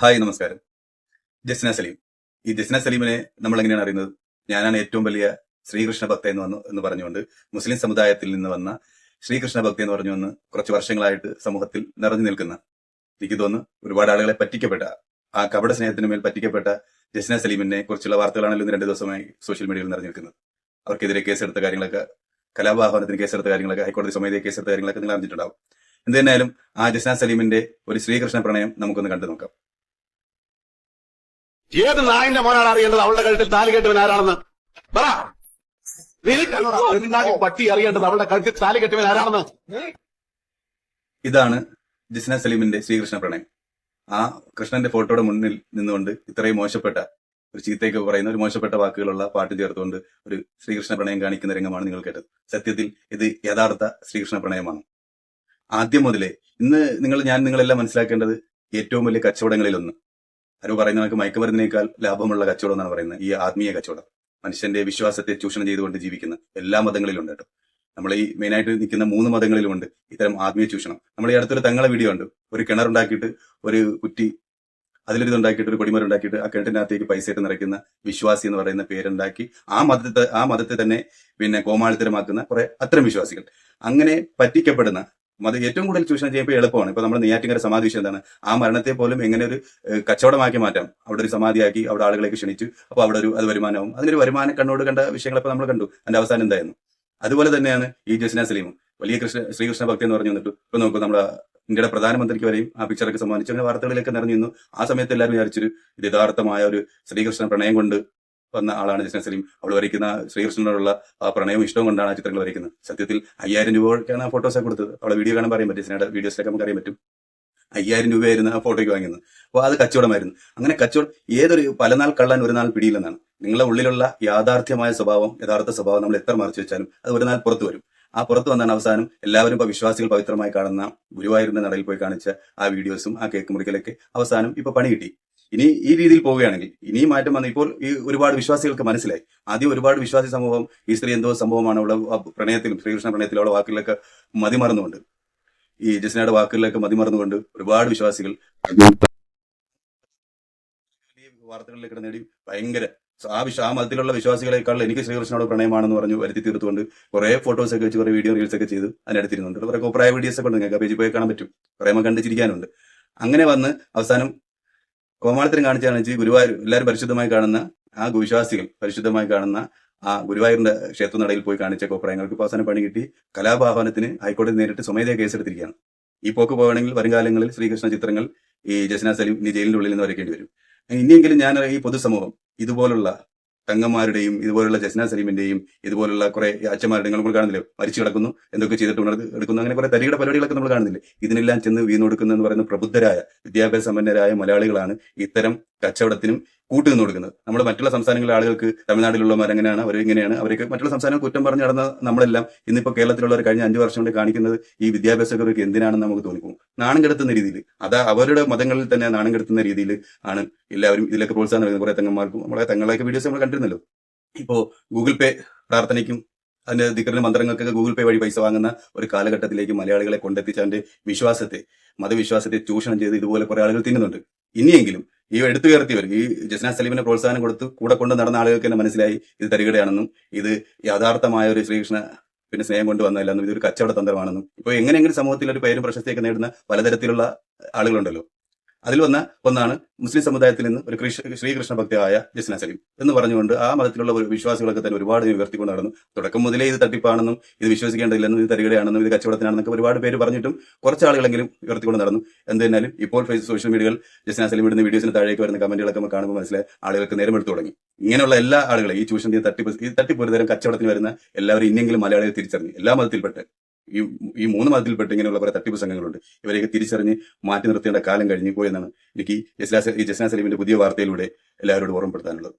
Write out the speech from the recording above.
Hi നമസ്കാരം. ജസ്ന സലീം. ഈ ജസ്ന സലീമിനെ നമ്മൾ എങ്ങനെയാണ് അറിയുന്നത്? ഞാനാണ് ഏറ്റവും വലിയ ശ്രീകൃഷ്ണ ഭക്ത എന്ന് വന്നു എന്ന് പറഞ്ഞുകൊണ്ട് മുസ്ലിം സമുദായത്തിൽ നിന്ന് വന്ന ശ്രീകൃഷ്ണ ഭക്തി എന്ന് പറഞ്ഞു വന്ന് കുറച്ച് വർഷങ്ങളായിട്ട് സമൂഹത്തിൽ നിറഞ്ഞു നിൽക്കുന്ന എനിക്ക് തോന്നുന്നു ഒരുപാട് ആളുകളെ പറ്റിക്കപ്പെട്ട ആ കപട സ്നേഹത്തിന് മേൽ പറ്റിക്കപ്പെട്ട ജസ്ന സലീമിനെ കുറിച്ചുള്ള വാർത്തകളാണല്ലോ ഇന്ന് രണ്ട് ദിവസമായി സോഷ്യൽ മീഡിയയിൽ നിറഞ്ഞു നിൽക്കുന്നത്. അവർക്കെതിരെ കേസെടുത്ത കാര്യങ്ങളൊക്കെ കലാപാഹനത്തിന് കേസെടുത്ത കാര്യങ്ങളൊക്കെ ഹൈക്കോടതി സ്വമേധയെ കേസെടുത്ത കാര്യങ്ങളൊക്കെ നിങ്ങൾ അറിഞ്ഞിട്ടുണ്ടാവും. എന്തായാലും ആ ജസ്ന സലീമിന്റെ ഒരു ശ്രീകൃഷ്ണ പ്രണയം നമുക്കൊന്ന് കണ്ടു നോക്കാം ഏത് നായിന്റെ മോനാണ് അറിയേണ്ടത്? അവളുടെ കഴുത്തിൽ താലി കെട്ടവൻ ആരാണെന്ന്? പറ. പട്ടി അറിയേണ്ടത് അവളുടെ കഴുത്തിൽ താലി കെട്ടവൻ ആരാണെന്ന്? ഇതാണ് ജിസ്ന സലീമിന്റെ ശ്രീകൃഷ്ണ പ്രണയം. ആ കൃഷ്ണന്റെ ഫോട്ടോയുടെ മുന്നിൽ നിന്നുകൊണ്ട് ഇത്രയും മോശപ്പെട്ട ഒരു ചീത്തയൊക്കെ പറയുന്ന ഒരു മോശപ്പെട്ട വാക്കുകളുള്ള പാട്ട് ചേർത്തുകൊണ്ട് ഒരു ശ്രീകൃഷ്ണ പ്രണയം കാണിക്കുന്ന രംഗമാണ് നിങ്ങൾ കേട്ടത്. സത്യത്തിൽ ഇത് യഥാർത്ഥ ശ്രീകൃഷ്ണ പ്രണയമാണ്. ആദ്യം മുതലേ ഇന്ന് നിങ്ങൾ ഞാൻ നിങ്ങളെല്ലാം മനസ്സിലാക്കേണ്ടത് ഏറ്റവും വലിയ കച്ചവടങ്ങളിലൊന്ന് ആരോ പറയുന്ന നമുക്ക് മയക്കുമരുന്നിനേക്കാൾ ലാഭമുള്ള കച്ചവടം എന്നാണ് പറയുന്നത്. ഈ ആത്മീയ കച്ചവടം. മനുഷ്യന്റെ വിശ്വാസത്തെ ചൂഷണം ചെയ്തുകൊണ്ട് ജീവിക്കുന്ന എല്ലാ മതങ്ങളിലും ഉണ്ട് കേട്ടോ. നമ്മൾ ഈ മെയിനായിട്ട് നിൽക്കുന്ന മൂന്ന് മതങ്ങളിലും ഉണ്ട് ഇത്തരം ആത്മീയ ചൂഷണം. നമ്മൾ ഈ അടുത്തൊരു തങ്ങളെ വീഡിയോ ഉണ്ട് ഒരു കിണറുണ്ടാക്കിയിട്ട് ഒരു കുറ്റി അതിലൊരു ഇതുണ്ടാക്കിയിട്ട് ഒരു കൊടിമരം ഉണ്ടാക്കിയിട്ട് ആ കിണറ്റിനകത്തേക്ക് പൈസ ഇട്ട് നിറയ്ക്കുന്ന വിശ്വാസി എന്ന് പറയുന്ന പേരുണ്ടാക്കി ആ മതത്തെ ആ മതത്തെ തന്നെ പിന്നെ കോമാളിത്തരമാക്കുന്ന കുറെ അത്തരം വിശ്വാസികൾ. അങ്ങനെ പറ്റിക്കപ്പെടുന്ന മത ഏറ്റവും കൂടുതൽ ചൂഷണം ചെയ്യുമ്പോൾ എളുപ്പമാണ്. ഇപ്പൊ നമ്മൾ നെയ്യാറ്റിങ്കര സമാധി വിഷയം എന്താണ്? ആ മരണത്തെ പോലും എങ്ങനെ ഒരു കച്ചവടമാക്കി മാറ്റാം? അവിടെ ഒരു സമാധിയാക്കി അവിടെ ആളുകളേക്ക് ക്ഷണിച്ചു അപ്പൊ അവിടെ ഒരു അത് വരുമാനവും അതിനൊരു വരുമാന കണ്ണോട് കണ്ട വിഷയങ്ങളൊക്കെ നമ്മൾ കണ്ടു. അതിന്റെ അവസാനം എന്തായിരുന്നു? അതുപോലെ തന്നെയാണ് ഈ ജസ്ന സലീമും. വലിയ കൃഷ്ണ ശ്രീകൃഷ്ണ ഭക്തി എന്ന് പറഞ്ഞു വന്നിട്ട് ഇപ്പൊ നോക്കൂ നമ്മുടെ ഇന്ത്യയുടെ പ്രധാനമന്ത്രിക്ക് വരെയും ആ പിക്ചറൊക്കെ സമ്മാനിച്ചു. അങ്ങനെ വാർത്തകളിലൊക്കെ നിറഞ്ഞു നിന്നു ആ സമയത്ത് എല്ലാവരും വിചാരിച്ചൊരു ഇത് യഥാർത്ഥമായ ഒരു ശ്രീകൃഷ്ണ പ്രണയം കൊണ്ട് വന്ന ആളാണ് ജസ്ന സലീം. അവൾ വരയ്ക്കുന്ന ശ്രീകൃഷ്ണനോടുള്ള ആ പ്രണയവും ഇഷ്ടവും കൊണ്ടാണ് ആ ചിത്രങ്ങൾ വരയ്ക്കുന്നത്. സത്യത്തിൽ അയ്യായിരം രൂപയ്ക്കാണ് ആ ഫോട്ടോസ് ഒക്കെ കൊടുത്തത്. അവളെ വീഡിയോ കാണാൻ പറയാൻ പറ്റും ജസ്നയുടെ വീഡിയോസിലൊക്കെ നമുക്ക് അറിയാൻ പറ്റും. അയ്യായിരം രൂപയായിരുന്നു ആ ഫോട്ടോയ്ക്ക് വാങ്ങുന്നത് അപ്പോൾ അത് കച്ചവടമായിരുന്നു. അങ്ങനെ കച്ചവടം ഏതൊരു പലനാൾ കള്ളാൻ ഒരു നാൾ പിടിയില്ലെന്നാണ്. നിങ്ങളുടെ ഉള്ളിലുള്ള യാഥാർത്ഥ്യമായ സ്വഭാവം യഥാർത്ഥ സ്വഭാവം നമ്മൾ എത്ര മറച്ചു വെച്ചാലും അത് ഒരു നാൾ പുറത്തു വരും. ആ പുറത്തു വന്നാണ് അവസാനം എല്ലാവരും ഇപ്പൊ വിശ്വാസികൾ പവിത്രമായി കാണുന്ന ഗുരുവായൂരിന്റെ നടയിൽ പോയി കാണിച്ച ആ വീഡിയോസും ആ കേക്ക് മുറിക്കലൊക്കെ അവസാനം ഇപ്പൊ പണി കിട്ടി. ഇനി ഈ രീതിയിൽ പോവുകയാണെങ്കിൽ ഇനിയും മാറ്റം വന്ന് ഇപ്പോൾ ഈ ഒരുപാട് വിശ്വാസികൾക്ക് മനസ്സിലായി. ആദ്യം ഒരുപാട് വിശ്വാസി സമൂഹം ഈ സ്ത്രീ എന്തോ സംഭവമാണ് അവിടെ പ്രണയത്തിലും ശ്രീകൃഷ്ണ പ്രണയത്തിലും അവളെ വാക്കുകളിലൊക്കെ മതിമറന്നുകൊണ്ട്. ഈ ജസ്നയുടെ വാക്കുകളിലൊക്കെ മതിമറന്നുകൊണ്ട് ഒരുപാട് വിശ്വാസികൾ വാർത്തകളിലേക്ക് നേടി. ഭയങ്കര ആ വിശ്വ ആ മതത്തിലുള്ള വിശ്വാസികളെക്കാൾ എനിക്ക് ശ്രീകൃഷ്ണനോട് പ്രണയമാണെന്ന് പറഞ്ഞു വരുത്തി തീർത്തുകൊണ്ട് കുറെ ഫോട്ടോസ് ഒക്കെ വെച്ച് കുറെ വീഡിയോ റീൽസ് ഒക്കെ ചെയ്ത് അതിനടുത്തിരുന്നുണ്ട്. കുറെ കോപ്രായ വീഡിയോസ് ഒക്കെ ഉണ്ട് നിങ്ങൾക്ക് പേജിൽ പോയി കാണാൻ പറ്റും. കുറെ കണ്ടിച്ചിരിക്കാനുണ്ട്. അങ്ങനെ വന്ന് അവസാനം കോമാളത്തിനും കാണിച്ചാണ് വെച്ചാൽ ഗുരുവായൂർ എല്ലാവരും പരിശുദ്ധമായി കാണുന്ന ആ വിശ്വാസികൾ പരിശുദ്ധമായി കാണുന്ന ആ ഗുരുവായൂരിന്റെ ക്ഷേത്ര നടയിൽ പോയി കാണിച്ച കോപ്രായങ്ങൾക്ക് അവസാനം പണി കിട്ടി. കലാപാഹനത്തിന് ഹൈക്കോടതി നേരിട്ട് സ്വമേധയാ കേസെടുത്തിരിക്കുകയാണ്. ഈ പോക്ക് പോകണമെങ്കിൽ വരുംകാലങ്ങളിൽ ശ്രീകൃഷ്ണ ചിത്രങ്ങൾ ഈ ജസ്ന സലീം ഇനി ജയിലിന്റെ ഉള്ളിൽ നിന്ന് വരയ്ക്കേണ്ടി വരും. ഇനിയെങ്കിലും ഞാൻ ഈ പൊതുസമൂഹം ഇതുപോലുള്ള തങ്ങന്മാരുടെയും ഇതുപോലുള്ള ജസ്ന സലീമിന്റെയും ഇതുപോലുള്ള കുറെ അച്ഛന്മാരുടെ നമ്മൾ കാണുന്നില്ലേ? മരിച്ചു കിടക്കുന്നു എന്തൊക്കെ ചെയ്തിട്ട് ഉണർന്ന് എടുക്കുന്നു. അങ്ങനെ കുറെ തരികിട പരിപാടികളൊക്കെ നമ്മൾ കാണുന്നില്ലേ? ഇതിനെല്ലാം ചെന്ന് വീണു കൊടുക്കുന്നു എന്ന് പറയുന്ന പ്രബുദ്ധരായ വിദ്യാഭ്യാസ സമ്പന്നരായ മലയാളികളാണ് ഇത്തരം കച്ചവടത്തിനും കൂട്ടുനിന്ന് കൊടുക്കുന്നത്. നമ്മൾ മറ്റുള്ള സംസ്ഥാനങ്ങളിലെ ആളുകൾക്ക് തമിഴ്നാട്ടിലുള്ളവർ എങ്ങനെയാണ്? അവർ ഇങ്ങനെയാണ്? അവരൊക്കെ മറ്റുള്ള സംസ്ഥാനം കുറ്റം പറഞ്ഞു നടന്ന നമ്മളെല്ലാം ഇന്നിപ്പോ കേരളത്തിലുള്ളവർ കഴിഞ്ഞ അഞ്ചു വർഷം കൊണ്ട് കാണിക്കുന്നത് ഈ വിദ്യാഭ്യാസക്കാർക്ക് എന്തിനാണെന്ന് നമുക്ക് തോന്നിപ്പോകും. നാണം കെടുത്തുന്ന രീതിയിൽ. അത് അവരുടെ മതങ്ങളിൽ തന്നെ നാണം കെടുത്തുന്ന രീതിയിൽ ആണ് എല്ലാവരും ഇതിലൊക്കെ പ്രോത്സാഹനം നൽകുന്നത്. കുറെ തങ്ങന്മാർക്കും നമ്മളെ തങ്ങളൊക്കെ വീഡിയോസ് നമ്മൾ കണ്ടിരുന്നല്ലോ. ഇപ്പോ ഗൂഗിൾ പേ പ്രാർത്ഥനയ്ക്കും അതിന്റെ ദിക്കറിന് മന്ത്രങ്ങൾക്കൊക്കെ ഗൂഗിൾ പേ വഴി പൈസ വാങ്ങുന്ന ഒരു കാലഘട്ടത്തിലേക്ക് മലയാളികളെ കൊണ്ടെത്തിച്ച് അതിന്റെ വിശ്വാസത്തെ മതവിശ്വാസത്തെ ചൂഷണം ചെയ്ത് ഇതുപോലെ കുറെ ആളുകൾ തിന്നുന്നുണ്ട്. ഇനിയെങ്കിലും ഈ എടുത്തു കയർത്തിയവർ ഈ ജസ്ന സലീമിനെ പ്രോത്സാഹനം കൊടുത്ത്. കൂടെ കൊണ്ട് നടന്ന ആളുകൾക്ക് തന്നെ മനസ്സിലായി ഇത് തരികടയാണെന്നും ഇത് യഥാർത്ഥമായ ഒരു ശ്രീകൃഷ്ണ പിന്നെ സ്നേഹം കൊണ്ടുവന്നതല്ലെന്നും ഇതൊരു കച്ചവട തന്ത്രമാണെന്നും. ഇപ്പൊ എങ്ങനെയെങ്കിലും സമൂഹത്തിൽ ഒരു പേരും പ്രശസ്തിയൊക്കെ നേടുന്ന പലതരത്തിലുള്ള ആളുകളുണ്ടല്ലോ. അതിൽ വന്ന ഒന്നാണ് മുസ്ലിം സമുദായത്തിൽ നിന്ന് ഒരു കൃഷ്ണ ശ്രീകൃഷ്ണ ഭക്തയായ ജസ്ന സലീം എന്ന് പറഞ്ഞുകൊണ്ട് ആ മതത്തിലുള്ള ഒരു വിശ്വാസികളൊക്കെ തന്നെ ഒരുപാട് ഉയർത്തിക്കൊണ്ട് നടന്നു. തുടക്കം മുതലേ ഇത് തട്ടിപ്പാണെന്നും ഇത് വിശ്വസിക്കേണ്ടതില്ലെന്നും ഇത് തരികടയാണെന്നും ഇത് കച്ചവടത്തിനാണെന്നൊക്കെ ഒരുപാട് പേര് പറഞ്ഞിട്ടും കുറച്ച് ആളുകളെങ്കിലും ഉയർത്തിക്കൊണ്ട് നടന്നു. എന്തായാലും ഇപ്പോൾ ഫേസ്ബുക്ക് സോഷ്യൽ മീഡിയകൾ ജസ്ന സലീം ഇടുന്ന വീഡിയോസിന് താഴേക്ക് വരുന്ന കമന്റുകളൊക്കെ നമ്മൾ കാണുമ്പോൾ മനസ്സിലായി ആളുകൾക്ക് നേരം എടുത്തു തുടങ്ങി. ഇങ്ങനെയുള്ള എല്ലാ ആളുകളെ ഈ ചൂഷണത്തിന് തട്ടിപ്പ് ഈ തട്ടിപ്പ് ഒരുതരം കച്ചവടത്തിന് വരുന്ന എല്ലാവരും ഇന്നെങ്കിലും മലയാളികൾ തിരിച്ചറിഞ്ഞു എല്ലാ മതത്തിൽപ്പെട്ട് ഈ ഈ മൂന്ന് മതത്തിൽപ്പെട്ട് ഇങ്ങനെയുള്ള കുറെ തട്ടിപ്പ് സംഘങ്ങളുണ്ട്. ഇവരെയൊക്കെ തിരിച്ചറിഞ്ഞ് മാറ്റി നിർത്തേണ്ട കാലം കഴിഞ്ഞു പോയെന്നാണ് എനിക്ക് ഈ ജസ്നാ സലീമിന്റെ പുതിയ വാർത്തയിലൂടെ എല്ലാവരോടും ഓർമ്മപ്പെടുത്താനുള്ളത്.